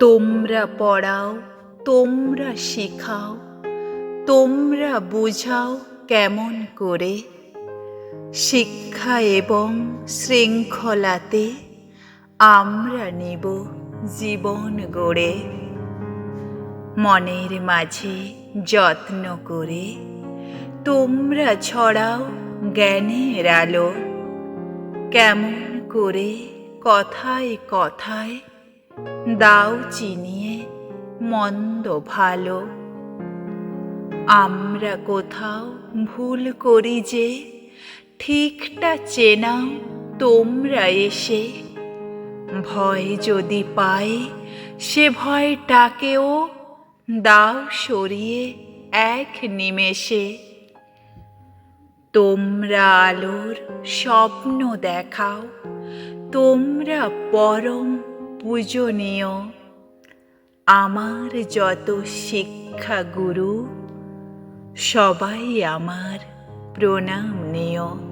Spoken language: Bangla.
তোমরা পড়াও, তোমরা শেখাও, তোমরা বুঝাও কেমন করে। শিক্ষা এবং শৃঙ্খলাতে আমরা নেব জীবন গড়ে। মনের মাঝে যত্ন করে তোমরা ছড়াও জ্ঞানের আলো। কেমন করে কথায় কথায় দাও চিনিয়ে, মন্দ ভালো। আমরা কোথাও ভুল করি যে, ঠিকটা চেনাও তোমরা এসে। ভয় যদি পাই সে ভয়টাকেও দাও সরিয়ে এক নিমেষে। তোমরা আলোর স্বপ্ন দেখাও, তোমরা পরম পূজনীয়। আমার যত শিক্ষা গুরু সবাই আমার প্রণাম নিয়।